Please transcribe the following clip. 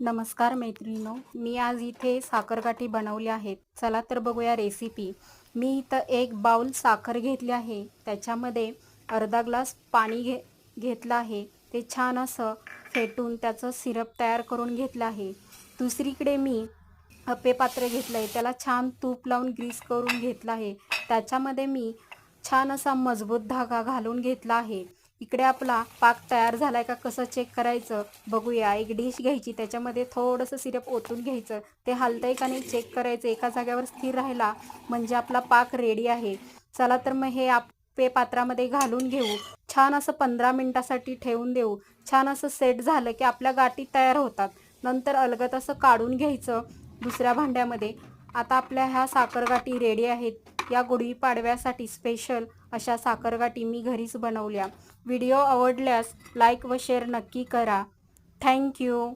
नमस्कार मैत्रिणीनो मी आज इथे साखरगाठी बनवली आहेत. चला तर बघूया रेसिपी मी इथं एक बाउल साखर घेतली आहे. त्याच्यामध्ये अर्धा ग्लास पाणी घे घेतलं आहे. ते छान असं फेटून त्याचं सिरप तयार करून घेतलं आहे. दुसरीकडे मी अप्पे पात्र घेतलं आहे त्याला छान तूप लावून ग्रीस करून घेतलं आहे. त्याच्यामध्ये मी छान असा मजबूत धागा घालून घेतला आहे. इकडे आपला पाक तयार झालाय का कसं चेक करायचं बघूया. एक डिश घ्यायची त्याच्यामध्ये थोडंसं सिरप ओतून घ्यायचं. ते हलतंय का नाही चेक करायचं. एका जाग्यावर स्थिर राहिला म्हणजे आपला पाक रेडी आहे. चला तर मग हे आपे पात्रामध्ये घालून घेऊ. छान असं पंधरा मिनटासाठी ठेवून देऊ. छान असं सेट झालं की आपल्या गाठी तयार होतात. नंतर अलगत असं काढून घ्यायचं दुसऱ्या भांड्यामध्ये. आता आपल्या ह्या साखरगाठी रेडी आहेत. या गुढीपाडव्यासाठी स्पेशल अशा साखरगाठी मी घरीच बनवल्या. व्हिडिओ आवडल्यास लाईक व शेअर नक्की करा. थँक्यू